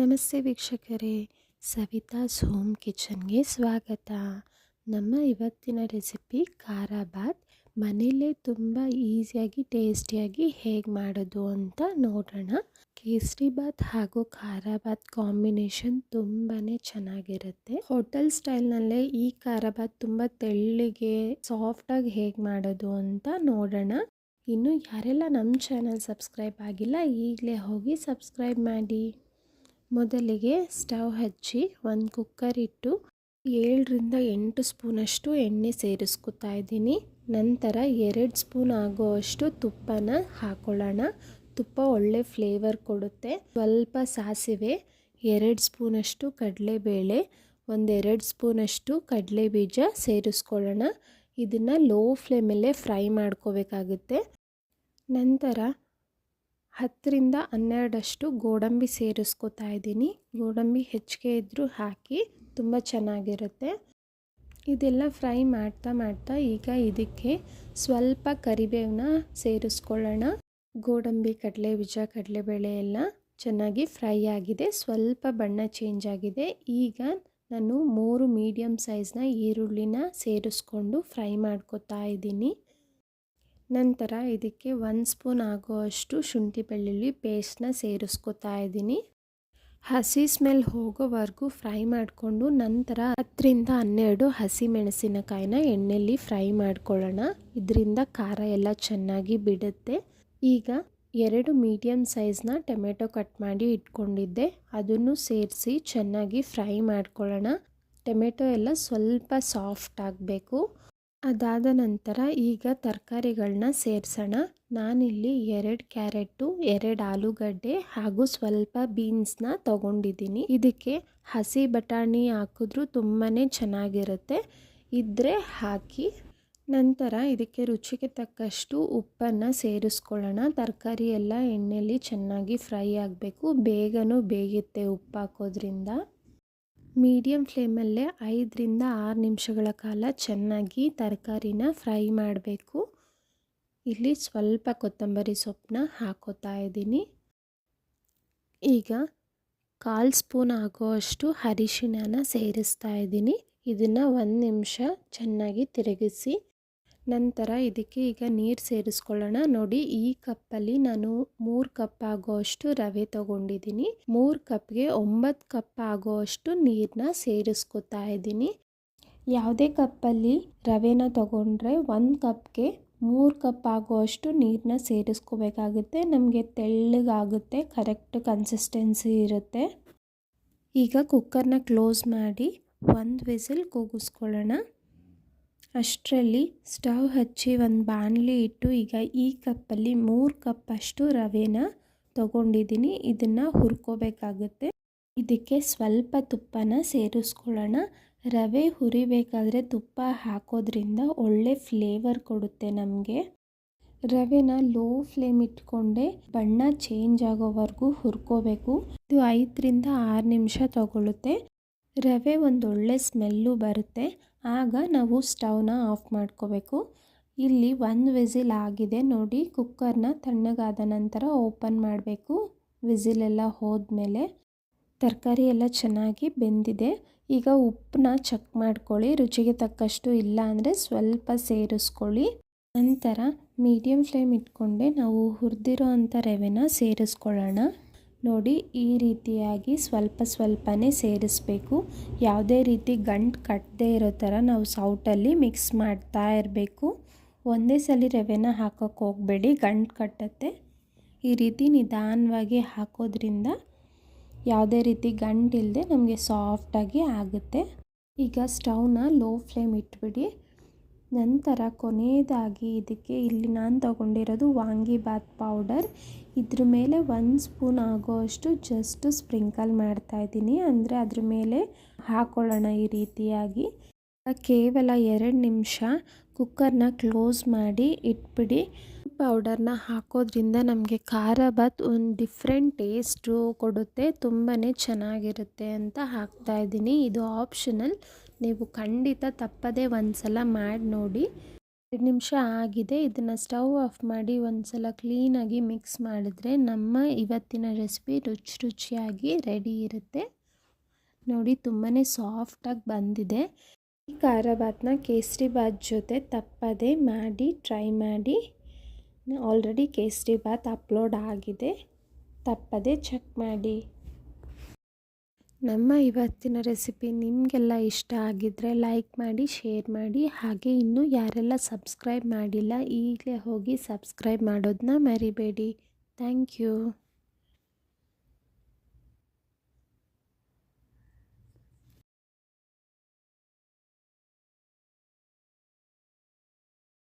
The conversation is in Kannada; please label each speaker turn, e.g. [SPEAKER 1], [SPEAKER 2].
[SPEAKER 1] ನಮಸ್ತೆ ವೀಕ್ಷಕರೇ. ಸವಿತಾಸ್ ಹೋಮ್ ಕಿಚನ್ಗೆ ಸ್ವಾಗತ. ನಮ್ಮ ಇವತ್ತಿನ ರೆಸಿಪಿ ಖಾರ ಬಾತ್. ಮನೆಯಲ್ಲೇ ತುಂಬ ಈಸಿಯಾಗಿ, ಟೇಸ್ಟಿಯಾಗಿ ಹೇಗೆ ಮಾಡೋದು ಅಂತ ನೋಡೋಣ. ಕೇಸರಿ ಬಾತ್ ಹಾಗೂ ಖಾರ ಬಾತ್ ಕಾಂಬಿನೇಷನ್ ತುಂಬಾ ಚೆನ್ನಾಗಿರುತ್ತೆ. ಹೋಟೆಲ್ ಸ್ಟೈಲ್ನಲ್ಲೇ ಈ ಖಾರ ಬಾತ್ ತುಂಬ ತೆಳ್ಳಿಗೆ, ಸಾಫ್ಟಾಗಿ ಹೇಗೆ ಮಾಡೋದು ಅಂತ ನೋಡೋಣ. ಇನ್ನು ಯಾರೆಲ್ಲ ನಮ್ಮ ಚಾನಲ್ ಸಬ್ಸ್ಕ್ರೈಬ್ ಆಗಿಲ್ಲ, ಈಗಲೇ ಹೋಗಿ ಸಬ್ಸ್ಕ್ರೈಬ್ ಮಾಡಿ. ಮೊದಲಿಗೆ ಸ್ಟವ್ ಹಚ್ಚಿ ಒಂದು ಕುಕ್ಕರ್ ಇಟ್ಟು ಏಳರಿಂದ ಎಂಟು ಸ್ಪೂನಷ್ಟು ಎಣ್ಣೆ ಸೇರಿಸ್ಕೊತಾ ಇದ್ದೀನಿ. ನಂತರ ಎರಡು ಸ್ಪೂನ್ ಆಗುವಷ್ಟು ತುಪ್ಪನ ಹಾಕೊಳ್ಳೋಣ. ತುಪ್ಪ ಒಳ್ಳೆ ಫ್ಲೇವರ್ ಕೊಡುತ್ತೆ. ಸ್ವಲ್ಪ ಸಾಸಿವೆ, ಎರಡು ಸ್ಪೂನಷ್ಟು ಕಡಲೆಬೇಳೆ, ಒಂದೆರಡು ಸ್ಪೂನಷ್ಟು ಕಡಲೆ ಬೀಜ ಸೇರಿಸ್ಕೊಳ್ಳೋಣ. ಇದನ್ನು ಲೋ ಫ್ಲೇಮಲ್ಲೇ ಫ್ರೈ ಮಾಡ್ಕೋಬೇಕಾಗುತ್ತೆ. ನಂತರ ಹತ್ತರಿಂದ ಹನ್ನೆರಡಷ್ಟು ಗೋಡಂಬಿ ಸೇರಿಸ್ಕೊತಾ ಇದ್ದೀನಿ. ಗೋಡಂಬಿ ಹೆಚ್ಚಿಗೆ ಇದ್ದರೂ ಹಾಕಿ ತುಂಬ ಚೆನ್ನಾಗಿರುತ್ತೆ. ಇದೆಲ್ಲ ಫ್ರೈ ಮಾಡ್ತಾ ಮಾಡ್ತಾ ಈಗ ಇದಕ್ಕೆ ಸ್ವಲ್ಪ ಕರಿಬೇವನ್ನ ಸೇರಿಸ್ಕೊಳ್ಳೋಣ. ಗೋಡಂಬಿ ಕಡಲೆ ಬೀಜ ಕಡಲೆಬೇಳೆ ಎಲ್ಲ ಚೆನ್ನಾಗಿ ಫ್ರೈ ಆಗಿದೆ. ಸ್ವಲ್ಪ ಬಣ್ಣ ಚೇಂಜ್ ಆಗಿದೆ. ಈಗ ನಾನು ಮೂರು ಮೀಡಿಯಮ್ ಸೈಜ್ನ ಈರುಳ್ಳಿನ ಸೇರಿಸ್ಕೊಂಡು ಫ್ರೈ ಮಾಡ್ಕೋತಾ ಇದ್ದೀನಿ. ನಂತರ ಇದಕ್ಕೆ ಒಂದು ಸ್ಪೂನ್ ಆಗುವಷ್ಟು ಶುಂಠಿ ಬೆಳ್ಳುಳ್ಳಿ ಪೇಸ್ಟ್ನ ಸೇರಿಸ್ಕೊತಾ ಇದ್ದೀನಿ. ಹಸಿ ಸ್ಮೆಲ್ ಹೋಗೋವರೆಗೂ ಫ್ರೈ ಮಾಡಿಕೊಂಡು ನಂತರ ಹತ್ತರಿಂದ ಹನ್ನೆರಡು ಹಸಿ ಮೆಣಸಿನಕಾಯಿನ ಎಣ್ಣೆಯಲ್ಲಿ ಫ್ರೈ ಮಾಡ್ಕೊಳ್ಳೋಣ. ಇದರಿಂದ ಖಾರ ಎಲ್ಲ ಚೆನ್ನಾಗಿ ಬಿಡುತ್ತೆ. ಈಗ ಎರಡು ಮೀಡಿಯಮ್ ಸೈಜ್ನ ಟೊಮೆಟೊ ಕಟ್ ಮಾಡಿ ಇಟ್ಕೊಂಡಿದ್ದೆ. ಅದನ್ನು ಸೇರಿಸಿ ಚೆನ್ನಾಗಿ ಫ್ರೈ ಮಾಡ್ಕೊಳ್ಳೋಣ. ಟೊಮೆಟೊ ಎಲ್ಲ ಸ್ವಲ್ಪ ಸಾಫ್ಟ್ ಆಗಬೇಕು. ಅದಾದ ನಂತರ ಈಗ ತರಕಾರಿಗಳನ್ನ ಸೇರಿಸೋಣ. ನಾನಿಲ್ಲಿ ಎರಡು ಕ್ಯಾರೆಟು, ಎರಡು ಆಲೂಗಡ್ಡೆ ಹಾಗೂ ಸ್ವಲ್ಪ ಬೀನ್ಸ್ನ ತಗೊಂಡಿದ್ದೀನಿ. ಇದಕ್ಕೆ ಹಸಿ ಬಟಾಣಿ ಹಾಕಿದ್ರೂ ತುಂಬಾ ಚೆನ್ನಾಗಿರುತ್ತೆ. ಇದ್ದರೆ ಹಾಕಿ, ನಂತರ ಇದಕ್ಕೆ ರುಚಿಗೆ ತಕ್ಕಷ್ಟು ಉಪ್ಪನ್ನು ಸೇರಿಸ್ಕೊಳ್ಳೋಣ. ತರಕಾರಿ ಎಲ್ಲ ಎಣ್ಣೆಯಲ್ಲಿ ಚೆನ್ನಾಗಿ ಫ್ರೈ ಆಗಬೇಕು. ಬೇಗನೂ ಬೇಯುತ್ತೆ ಉಪ್ಪು ಹಾಕೋದ್ರಿಂದ ಮೀಡಿಯಮ್ ಫ್ಲೇಮಲ್ಲೇ ಐದರಿಂದ ಆರು ನಿಮಿಷಗಳ ಕಾಲ ಚೆನ್ನಾಗಿ ತರಕಾರಿನ ಫ್ರೈ ಮಾಡಬೇಕು. ಇಲ್ಲಿ ಸ್ವಲ್ಪ ಕೊತ್ತಂಬರಿ ಸೊಪ್ಪನ್ನ ಹಾಕೋತಾ ಇದ್ದೀನಿ. ಈಗ ಕಾಲು ಸ್ಪೂನ್ ಆಗೋಷ್ಟು ಅರಿಶಿಣನ ಸೇರಿಸ್ತಾ ಇದ್ದೀನಿ. ಇದನ್ನು ಒಂದು ನಿಮಿಷ ಚೆನ್ನಾಗಿ ತಿರುಗಿಸಿ ನಂತರ ಇದಕ್ಕೆ ಈಗ ನೀರು ಸೇರಿಸ್ಕೊಳ್ಳೋಣ. ನೋಡಿ, ಈ ಕಪ್ಪಲ್ಲಿ ನಾನು ಮೂರು ಕಪ್ ಆಗೋಷ್ಟು ರವೆ ತಗೊಂಡಿದ್ದೀನಿ. ಮೂರು ಕಪ್ಗೆ ಒಂಬತ್ತು ಕಪ್ ಆಗೋಷ್ಟು ನೀರನ್ನ ಸೇರಿಸ್ಕೊತಾ ಇದ್ದೀನಿ. ಯಾವುದೇ ಕಪ್ಪಲ್ಲಿ ರವೆನ ತಗೊಂಡ್ರೆ ಒಂದು ಕಪ್ಗೆ ಮೂರು ಕಪ್ ಆಗೋಷ್ಟು ನೀರನ್ನ ಸೇರಿಸ್ಕೋಬೇಕಾಗುತ್ತೆ. ನಮಗೆ ತೆಳ್ಳಗಾಗುತ್ತೆ ಕರೆಕ್ಟ್ ಕನ್ಸಿಸ್ಟೆನ್ಸಿ ಇರುತ್ತೆ. ಈಗ ಕುಕ್ಕರ್ನ ಕ್ಲೋಸ್ ಮಾಡಿ ಒಂದು ವಿಸಿಲ್ ಕೂಗಿಸ್ಕೊಳ್ಳೋಣ. ಅಷ್ಟರಲ್ಲಿ ಸ್ಟವ್ ಹಚ್ಚಿ ಒಂದು ಬಾಣಲಿ ಇಟ್ಟು ಈಗ ಈ ಕಪ್ಪಲ್ಲಿ ಮೂರು ಕಪ್ಪಷ್ಟು ರವೆನ ತಗೊಂಡಿದ್ದೀನಿ ಇದನ್ನು ಹುರ್ಕೋಬೇಕಾಗುತ್ತೆ. ಇದಕ್ಕೆ ಸ್ವಲ್ಪ ತುಪ್ಪನ ಸೇರಿಸ್ಕೊಳ್ಳೋಣ. ರವೆ ಹುರಿಬೇಕಾದ್ರೆ ತುಪ್ಪ ಹಾಕೋದ್ರಿಂದ ಒಳ್ಳೆ ಫ್ಲೇವರ್ ಕೊಡುತ್ತೆ ನಮಗೆ. ರವೆನ ಲೋ ಫ್ಲೇಮ್ ಇಟ್ಕೊಂಡೆ ಬಣ್ಣ ಚೇಂಜ್ ಆಗೋವರೆಗೂ ಹುರ್ಕೋಬೇಕು. ಇದು ಐದರಿಂದ ಆರು ನಿಮಿಷ ತಗೊಳ್ಳುತ್ತೆ ರವೆ ಒಂದೊಳ್ಳೆ ಸ್ಮೆಲ್ಲು ಬರುತ್ತೆ. ಆಗ ನಾವು ಸ್ಟವ್ನ ಆಫ್ ಮಾಡ್ಕೋಬೇಕು. ಇಲ್ಲಿ ಒಂದು ವಿಸಿಲ್ ಆಗಿದೆ ನೋಡಿ, ಕುಕ್ಕರ್ನ ತಣ್ಣಗಾದ ನಂತರ ಓಪನ್ ಮಾಡಬೇಕು. ವಿಸಿಲೆಲ್ಲ ಹೋದ್ಮೇಲೆ ತರಕಾರಿ ಎಲ್ಲ ಚೆನ್ನಾಗಿ ಬೆಂದಿದೆ. ಈಗ ಉಪ್ಪನ್ನ ಚೆಕ್ ಮಾಡ್ಕೊಳ್ಳಿ, ರುಚಿಗೆ ತಕ್ಕಷ್ಟು ಇಲ್ಲ ಅಂದರೆ ಸ್ವಲ್ಪ ಸೇರಿಸ್ಕೊಳ್ಳಿ. ನಂತರ ಮೀಡಿಯಮ್ ಫ್ಲೇಮ್ ಇಟ್ಕೊಂಡೆ ನಾವು ಹುರಿದಿರೋ ಅಂಥ ರವೆನ ಸೇರಿಸ್ಕೊಳ್ಳೋಣ. ನೋಡಿ, ಈ ರೀತಿಯಾಗಿ ಸ್ವಲ್ಪ ಸ್ವಲ್ಪನೇ ಸೇರಿಸಬೇಕು. ಯಾವುದೇ ರೀತಿ ಗಂಟು ಕಟ್ಟದೇ ಇರೋ ಥರ ನಾವು ಸೌಟಲ್ಲಿ ಮಿಕ್ಸ್ ಮಾಡ್ತಾ ಇರಬೇಕು. ಒಂದೇ ಸಲ ರವೆನ ಹಾಕೋಕ್ಕೆ ಹೋಗಬೇಡಿ, ಗಂಟು ಕಟ್ಟತ್ತೆ. ಈ ರೀತಿ ನಿಧಾನವಾಗಿ ಹಾಕೋದ್ರಿಂದ ಯಾವುದೇ ರೀತಿ ಗಂಟಿಲ್ಲದೆ ನಮಗೆ ಸಾಫ್ಟಾಗಿ ಆಗುತ್ತೆ. ಈಗ ಸ್ಟವ್ನ ಲೋ ಫ್ಲೇಮ್ ಇಟ್ಬಿಡಿ. ನಂತರ ಕೊನೆಯದಾಗಿ ಇದಕ್ಕೆ ಇಲ್ಲಿ ನಾನು ತಗೊಂಡಿರೋದು ವಾಂಗಿಬಾತ್ ಪೌಡರ್. ಇದ್ರ ಮೇಲೆ ಒಂದು ಸ್ಪೂನ್ ಆಗೋಷ್ಟು ಜಸ್ಟ್ ಸ್ಪ್ರಿಂಕಲ್ ಮಾಡ್ತಾ ಇದ್ದೀನಿ. ಅಂದರೆ ಅದ್ರ ಮೇಲೆ ಹಾಕೊಳ್ಳೋಣ ಈ ರೀತಿಯಾಗಿ. ಕೇವಲ ಎರಡು ನಿಮಿಷ ಕುಕ್ಕರ್ನ ಕ್ಲೋಸ್ ಮಾಡಿ ಇಟ್ಬಿಡಿ. ಪೌಡರ್ನ ಹಾಕೋದ್ರಿಂದ ನಮಗೆ ಖಾರ ಬಾತ್ ಒಂದು ಡಿಫ್ರೆಂಟ್ ಟೇಸ್ಟು ಕೊಡುತ್ತೆ. ತುಂಬಾ ಚೆನ್ನಾಗಿರುತ್ತೆ ಅಂತ ಹಾಕ್ತಾ ಇದ್ದೀನಿ. ಇದು ಆಪ್ಷನಲ್ ನೀವು ಖಂಡಿತ ತಪ್ಪದೇ ಒಂದು ಸಲ ಮಾಡಿ ನೋಡಿ. ಎರಡು ನಿಮಿಷ ಆಗಿದೆ, ಇದನ್ನು ಸ್ಟವ್ ಆಫ್ ಮಾಡಿ ಒಂದು ಸಲ ಕ್ಲೀನಾಗಿ ಮಿಕ್ಸ್ ಮಾಡಿದ್ರೆ ನಮ್ಮ ಇವತ್ತಿನ ರೆಸಿಪಿ ರುಚಿ ರುಚಿಯಾಗಿ ರೆಡಿ ಇರುತ್ತೆ. ನೋಡಿ ತುಂಬಾ ಸಾಫ್ಟಾಗಿ ಬಂದಿದೆ. ಈ ಖಾರ ಭಾತ್ನ ಕೇಸರಿ ಭಾತ್ ಜೊತೆ ತಪ್ಪದೆ ಮಾಡಿ ಟ್ರೈ ಮಾಡಿ. ಆಲ್ರೆಡಿ ಕೇಸರಿ ಭಾತ್ ಅಪ್ಲೋಡ್ ಆಗಿದೆ. ತಪ್ಪದೆ ಚೆಕ್ ಮಾಡಿ. ನಮ್ಮ ಇವತ್ತಿನ ರೆಸಿಪಿ ನಿಮಗೆಲ್ಲ ಇಷ್ಟ ಆಗಿದ್ದರೆ ಲೈಕ್ ಮಾಡಿ, ಶೇರ್ ಮಾಡಿ. ಹಾಗೆ ಇನ್ನೂ ಯಾರೆಲ್ಲ ಸಬ್ಸ್ಕ್ರೈಬ್ ಮಾಡಿಲ್ಲ ಈಗಲೇ ಹೋಗಿ ಸಬ್ಸ್ಕ್ರೈಬ್ ಮಾಡೋದನ್ನ ಮರಿಬೇಡಿ. Thank you.